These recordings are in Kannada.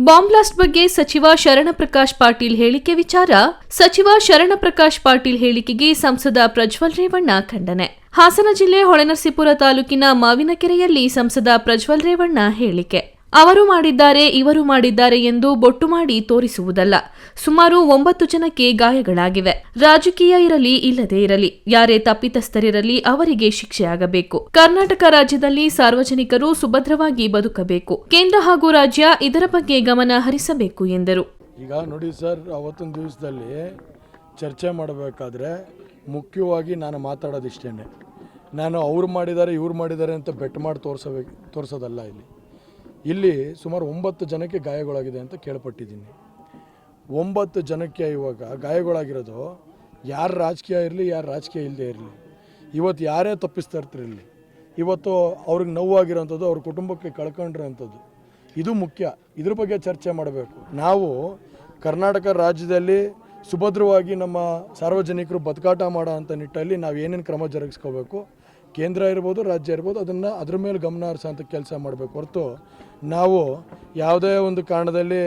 ಬಾಂಬ್ ಬ್ಲಾಸ್ಟ್ ಬಗ್ಗೆ ಸಚಿವ ಶರಣಪ್ರಕಾಶ್ ಪಾಟೀಲ್ ಹೇಳಿಕೆ ವಿಚಾರ, ಸಚಿವ ಶರಣಪ್ರಕಾಶ್ ಪಾಟೀಲ್ ಹೇಳಿಕೆಗೆ ಸಂಸದ ಪ್ರಜ್ವಲ್ ರೇವಣ್ಣ ಖಂಡನೆ. ಹಾಸನ ಜಿಲ್ಲೆ ಹೊಳೆನರಸೀಪುರ ತಾಲೂಕಿನ ಮಾವಿನಕೆರೆಯಲ್ಲಿ ಸಂಸದ ಪ್ರಜ್ವಲ್ ರೇವಣ್ಣ ಹೇಳಿಕೆ. ಅವರು ಮಾಡಿದ್ದಾರೆ, ಇವರು ಮಾಡಿದ್ದಾರೆ ಎಂದು ಬೊಟ್ಟು ಮಾಡಿ ತೋರಿಸುವುದಲ್ಲ. ಸುಮಾರು ಒಂಬತ್ತು ಜನಕ್ಕೆ ಗಾಯಗಳಾಗಿವೆ. ರಾಜಕೀಯ ಇರಲಿ, ಇಲ್ಲದೇ ಇರಲಿ, ಯಾರೇ ತಪ್ಪಿತಸ್ಥರಿರಲಿ ಅವರಿಗೆ ಶಿಕ್ಷೆಯಾಗಬೇಕು ಕರ್ನಾಟಕ ರಾಜ್ಯದಲ್ಲಿ ಸಾರ್ವಜನಿಕರು ಸುಭದ್ರವಾಗಿ ಬದುಕಬೇಕು. ಕೇಂದ್ರ ಹಾಗೂ ರಾಜ್ಯ ಇದರ ಬಗ್ಗೆ ಗಮನ ಹರಿಸಬೇಕು ಎಂದರು. ಈಗ ನೋಡಿ ಸರ್ ಅವತ್ತೊಂದು ದಿವಸದಲ್ಲಿ ಚರ್ಚೆ ಮಾಡಬೇಕಾದ್ರೆ ಮುಖ್ಯವಾಗಿ ನಾನು ಮಾತಾಡೋದಿಷ್ಟೇ ನಾನು ಅವ್ರು ಮಾಡಿದ್ದಾರೆ, ಇವ್ರು ಮಾಡಿದ್ದಾರೆ ಅಂತ ಬೆಟ್ ಮಾಡಿ ತೋರಿಸಬೇಕು, ತೋರಿಸೋದಲ್ಲ ಇಲ್ಲಿ. ಇಲ್ಲಿ ಸುಮಾರು ಒಂಬತ್ತು ಜನಕ್ಕೆ ಗಾಯಗಳಾಗಿದೆ ಅಂತ ಕೇಳ್ಪಟ್ಟಿದ್ದೀನಿ. ಒಂಬತ್ತು ಜನಕ್ಕೆ ಇವಾಗ ಗಾಯಗಳಾಗಿರೋದು ಯಾರು ರಾಜಕೀಯ ಇರಲಿ, ಯಾರು ರಾಜಕೀಯ ಇಲ್ಲದೆ ಇರಲಿ. ಇವತ್ತು ಯಾರೇ ತಪ್ಪಿಸ್ತಾ ಇರ್ತಿರಲಿ ಇವತ್ತು ಅವ್ರಿಗೆ ನೋವಾಗಿರೋಂಥದ್ದು, ಅವ್ರ ಕುಟುಂಬಕ್ಕೆ ಕಳ್ಕೊಂಡಿರೋಂಥದ್ದು. ಇದು ಮುಖ್ಯ. ಇದ್ರ ಬಗ್ಗೆ ಚರ್ಚೆ ಮಾಡಬೇಕು. ನಾವು ಕರ್ನಾಟಕ ರಾಜ್ಯದಲ್ಲಿ ಸುಭದ್ರವಾಗಿ ನಮ್ಮ ಸಾರ್ವಜನಿಕರು ಬದುಕಾಟ ಮಾಡೋ ಅಂಥ ನಿಟ್ಟಲ್ಲಿ ನಾವು ಏನೇನು ಕ್ರಮ ಜರುಗಿಸ್ಕೋಬೇಕು, ಕೇಂದ್ರ ಇರ್ಬೋದು, ರಾಜ್ಯ ಇರ್ಬೋದು, ಅದನ್ನು ಅದ್ರ ಮೇಲೆ ಗಮನ ಅಂತ ಕೆಲಸ ಮಾಡಬೇಕು ಹೊರತು ನಾವು ಯಾವುದೇ ಒಂದು ಕಾರಣದಲ್ಲಿ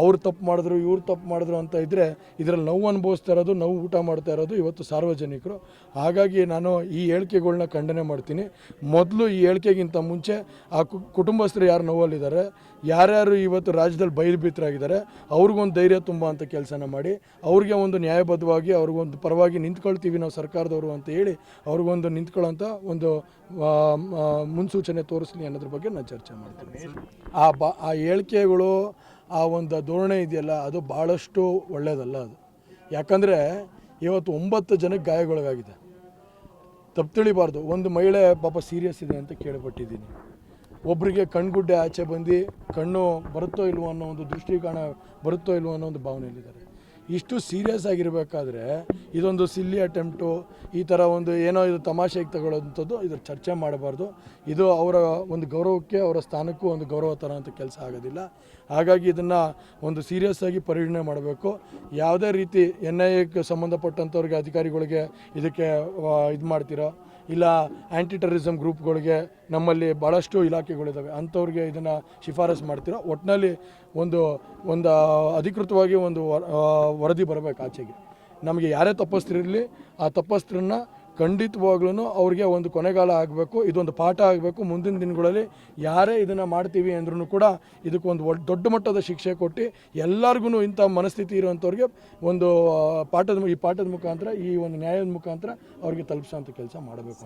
ಅವ್ರು ತಪ್ಪು ಮಾಡಿದ್ರು, ಇವ್ರು ತಪ್ಪು ಮಾಡಿದ್ರು ಅಂತ ಇದ್ದರೆ ಇದರಲ್ಲಿ ನೋವು ಅನುಭವಿಸ್ತಾ ಇರೋದು, ನೋವು ಊಟ ಮಾಡ್ತಾ ಇರೋದು ಇವತ್ತು ಸಾರ್ವಜನಿಕರು. ಹಾಗಾಗಿ ನಾನು ಈ ಹೇಳಿಕೆಗಳನ್ನ ಖಂಡನೆ ಮಾಡ್ತೀನಿ. ಮೊದಲು ಈ ಹೇಳಿಕೆಗಿಂತ ಮುಂಚೆ ಆ ಕುಟುಂಬಸ್ಥರು ಯಾರು ನೋವಲ್ಲಿದ್ದಾರೆ, ಯಾರ್ಯಾರು ಇವತ್ತು ರಾಜ್ಯದಲ್ಲಿ ಬೈಲ್ಬಿತ್ತರಾಗಿದ್ದಾರೆ ಅವ್ರಿಗೊಂದು ಧೈರ್ಯ ತುಂಬ ಅಂತ ಕೆಲಸನ ಮಾಡಿ, ಅವ್ರಿಗೆ ಒಂದು ನ್ಯಾಯಬದ್ಧವಾಗಿ, ಅವ್ರಿಗೊಂದು ಪರವಾಗಿ ನಿಂತ್ಕೊಳ್ತೀವಿ ನಾವು ಸರ್ಕಾರದವರು ಅಂತ ಹೇಳಿ, ಅವ್ರಿಗೊಂದು ನಿಂತ್ಕೊಳ್ಳೋಂಥ ಒಂದು ಮುನ್ಸೂಚನೆ ತೋರಿಸ್ಲಿ ಅನ್ನೋದ್ರ ಬಗ್ಗೆ ನಾನು ಚರ್ಚೆ ಮಾಡ್ತೀನಿ. ಆ ಬ, ಆ ಹೇಳಿಕೆಗಳು ಆ ಒಂದು ಧೋರಣೆ ಇದೆಯಲ್ಲ, ಅದು ಭಾಳಷ್ಟು ಒಳ್ಳೆಯದಲ್ಲ ಅದು. ಯಾಕಂದರೆ ಇವತ್ತು ಒಂಬತ್ತು ಜನಕ್ಕೆ ಗಾಯಗೊಳಗಾಗಿದೆ. ತಪ್ಪು ತಿಳಿಬಾರ್ದು. ಒಂದು ಮಹಿಳೆ ಪಾಪ ಸೀರಿಯಸ್ ಇದೆ ಅಂತ ಕೇಳಿಪಟ್ಟಿದ್ದೀನಿ. ಒಬ್ಬರಿಗೆ ಕಣ್ಗುಡ್ಡೆ ಆಚೆ ಬಂದು ಕಣ್ಣು ಬರುತ್ತೋ ಇಲ್ವೋ ಅನ್ನೋ ಒಂದು ದೃಷ್ಟಿಕೋನ ಬರುತ್ತೋ ಇಲ್ವೋ ಅನ್ನೋ ಒಂದು ಭಾವನೆಯಲ್ಲಿದ್ದಾರೆ. ಇಷ್ಟು ಸೀರಿಯಸ್ ಆಗಿರಬೇಕಾದ್ರೆ ಇದೊಂದು ಸಿಲ್ಲಿ ಅಟೆಂಪ್ಟು ಈ ಥರ ಒಂದು ಏನೋ ಇದು ತಮಾಷೆಗೆ ತಗೊಳ್ಳೋಂಥದ್ದು ಇದ್ರ ಚರ್ಚೆ ಮಾಡಬಾರ್ದು. ಇದು ಅವರ ಒಂದು ಗೌರವಕ್ಕೆ, ಅವರ ಸ್ಥಾನಕ್ಕೂ ಒಂದು ಗೌರವ ಅಂತ ಕೆಲಸ ಆಗೋದಿಲ್ಲ. ಹಾಗಾಗಿ ಇದನ್ನು ಒಂದು ಸೀರಿಯಸ್ ಆಗಿ ಪರಿಗಣನೆ ಮಾಡಬೇಕು. ಯಾವುದೇ ರೀತಿ ಎನ್ ಐ ಎಗೆ ಸಂಬಂಧಪಟ್ಟಂಥವ್ರಿಗೆ, ಅಧಿಕಾರಿಗಳಿಗೆ ಇದಕ್ಕೆ ಇದು ಮಾಡ್ತೀರೋ? ಇಲ್ಲ ಆ್ಯಂಟಿ ಟೆರರಿಸಮ್ ಗ್ರೂಪ್ಗಳಿಗೆ ನಮ್ಮಲ್ಲಿ ಭಾಳಷ್ಟು ಇಲಾಖೆಗಳಿದ್ದಾವೆ ಅಂಥವ್ರಿಗೆ ಇದನ್ನು ಶಿಫಾರಸು ಮಾಡ್ತೀರೋ? ಒಟ್ಟಿನಲ್ಲಿ ಒಂದು ಒಂದು ಅಧಿಕೃತವಾಗಿ ಒಂದು ವರದಿ ಬರಬೇಕು ಆಚೆಗೆ. ನಮಗೆ ಯಾರೇ ತಪ್ಪಸ್ತಿರಲಿ, ಆ ತಪ್ಪಸ್ತ್ರನ್ನ ಖಂಡಿತವಾಗ್ಲೂ ಅವ್ರಿಗೆ ಒಂದು ಕೊನೆಗಾಲ ಆಗಬೇಕು, ಇದೊಂದು ಪಾಠ ಆಗಬೇಕು, ಮುಂದಿನ ದಿನಗಳಲ್ಲಿ ಯಾರೇ ಇದನ್ನು ಮಾಡ್ತೀವಿ ಅಂದ್ರೂ ಕೂಡ ಇದಕ್ಕೊಂದು ದೊಡ್ಡ ಮಟ್ಟದ ಶಿಕ್ಷೆ ಕೊಟ್ಟು ಎಲ್ಲರಿಗೂ ಇಂಥ ಮನಸ್ಥಿತಿ ಇರುವಂಥವ್ರಿಗೆ ಒಂದು ಪಾಠದ ಈ ಪಾಠದ ಮುಖಾಂತರ, ಈ ಒಂದು ನ್ಯಾಯದ ಮುಖಾಂತರ ಅವ್ರಿಗೆ ತಲುಪಿಸೋಂಥ ಕೆಲಸ ಮಾಡಬೇಕು